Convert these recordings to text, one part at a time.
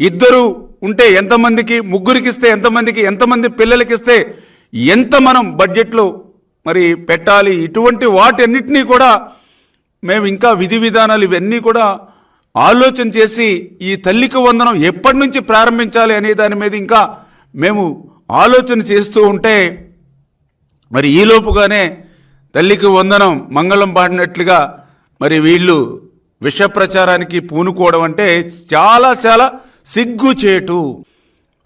ఇద్దరు ఉంటే ఎంతమందికి ముగ్గురికి ఇస్తే ఎంతమందికి ఎంతమంది పిల్లలకి ఇస్తే ఎంత మనం బడ్జెట్లో మరి పెట్టాలి ఇటువంటి వాటన్నిటినీ కూడా మేము ఇంకా విధి విధానాలు ఇవన్నీ కూడా ఆలోచన చేసి ఈ తల్లికి వందనం ఎప్పటి నుంచి ప్రారంభించాలి అనే దాని మీద ఇంకా మేము ఆలోచన చేస్తూ ఉంటే మరి ఈలోపుగానే తల్లికి వందనం మంగళం పాడినట్లుగా మరి వీళ్ళు విష ప్రచారానికి పూనుకోవడం అంటే చాలా చాలా సిగ్గుచేటు.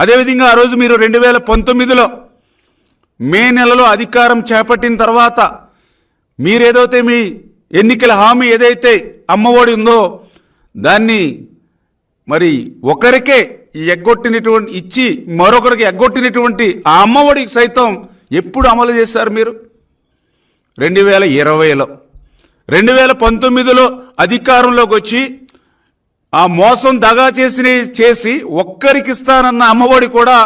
అదేవిధంగా ఆ రోజు మీరు రెండు వేల పంతొమ్మిదిలో మే నెలలో అధికారం చేపట్టిన తర్వాత మీరేదైతే మీ ఎన్నికల హామీ ఏదైతే అమ్మఒడి ఉందో దాన్ని మరి ఒకరికే ఎగ్గొట్టినటువంటి ఇచ్చి మరొకరికి ఎగ్గొట్టినటువంటి ఆ అమ్మఒడి సైతం ఎప్పుడు అమలు చేశారు మీరు? రెండు వేల ఇరవైలో. రెండు వేల పంతొమ్మిదిలో అధికారంలోకి వచ్చి ఆ మోసం దగా చేసి చేసి ఒక్కరికి ఇస్తానన్న అమ్మఒడి కూడా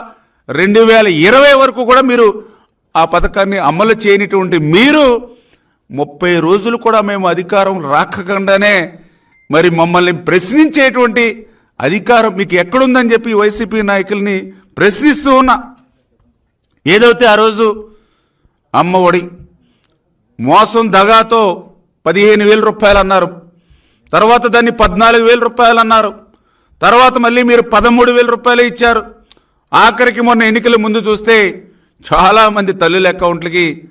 రెండు వేల ఇరవై వరకు కూడా మీరు ఆ పథకాన్ని అమలు చేయనటువంటి మీరు ముప్పై రోజులు కూడా మేము అధికారం రాకకుండానే మరి మమ్మల్ని ప్రశ్నించేటువంటి అధికారం మీకు ఎక్కడుందని చెప్పి వైసీపీ నాయకుల్ని ప్రశ్నిస్తూ ఉన్నా. ఏదైతే ఆ రోజు అమ్మ ఒడి మోసం దగాతో పదిహేను వేల రూపాయలు అన్నారు. తర్వాత దాన్ని పద్నాలుగు వేల రూపాయలు అన్నారు. తర్వాత మళ్ళీ మీరు పదమూడు వేల రూపాయలు ఇచ్చారు. ఆఖరికి మొన్న ఎన్నికల ముందు చూస్తే చాలామంది తల్లుల అకౌంట్లకి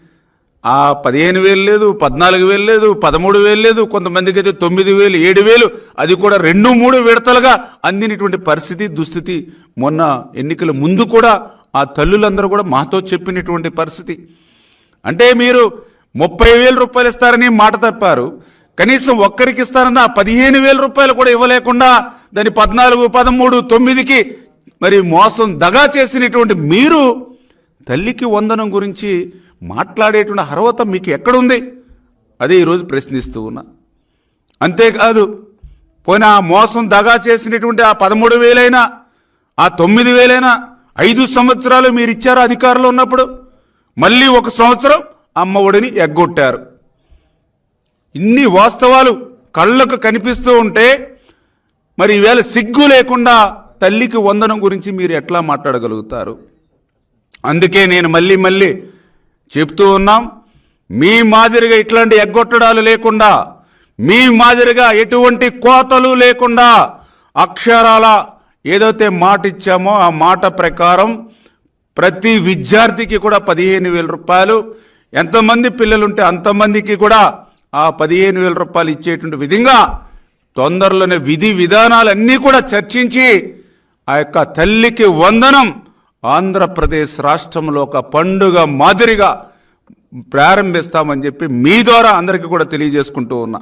ఆ పదిహేను వేలు లేదు పద్నాలుగు వేలు లేదు పదమూడు వేలు లేదు కొంతమందికి అయితే తొమ్మిది వేలు ఏడు వేలు అది కూడా రెండు మూడు విడతలుగా అందినటువంటి పరిస్థితి దుస్థితి మొన్న ఎన్నికల ముందు కూడా ఆ తల్లులందరూ కూడా మాతో చెప్పినటువంటి పరిస్థితి. అంటే మీరు ముప్పై వేల రూపాయలు ఇస్తారని మాట తప్పారు. కనీసం ఒక్కరికి ఇస్తానన్న పదిహేను వేల రూపాయలు కూడా ఇవ్వలేకుండా దాని పద్నాలుగు పదమూడు తొమ్మిదికి మరి మోసం దగా చేసినటువంటి మీరు తల్లికి వందనం గురించి మాట్లాడేటువంటి అర్హత మీకు ఎక్కడుంది? అదే ఈరోజు ప్రశ్నిస్తూ ఉన్నా. అంతేకాదు పోయిన ఆ మోసం దగా చేసినటువంటి ఆ పదమూడు వేలైనా ఆ తొమ్మిది వేలైనా ఐదు సంవత్సరాలు మీరు ఇచ్చారు అధికారంలో ఉన్నప్పుడు మళ్ళీ ఒక సంవత్సరం అమ్మ ఒడిని ఎగ్గొట్టారు. ఇన్ని వాస్తవాలు కళ్ళకు కనిపిస్తూ ఉంటే మరి ఈవేళ సిగ్గు లేకుండా తల్లికి వందనం గురించి మీరు ఎట్లా మాట్లాడగలుగుతారు? అందుకే నేను మళ్ళీ మళ్ళీ చెప్తూ ఉన్నాం మీ మాదిరిగా ఇట్లాంటి ఎగ్గొట్టడాలు లేకుండా మీ మాదిరిగా ఎటువంటి కోతలు లేకుండా అక్షరాల ఏదైతే మాట ఇచ్చామో ఆ మాట ప్రకారం ప్రతి విద్యార్థికి కూడా పదిహేను వేల రూపాయలు ఎంతమంది పిల్లలుంటే అంతమందికి కూడా ఆ పదిహేను వేల రూపాయలు ఇచ్చేటువంటి విధంగా తొందరలోనే విధి విధానాలన్నీ కూడా చర్చించి ఆ యొక్క తల్లికి వందనం ఆంధ్రప్రదేశ్ రాష్ట్రంలో ఒక పండుగ మాదిరిగా ప్రారంభిస్తామని చెప్పి మీ ద్వారా అందరికీ కూడా తెలియజేసుకుంటూ ఉన్నా.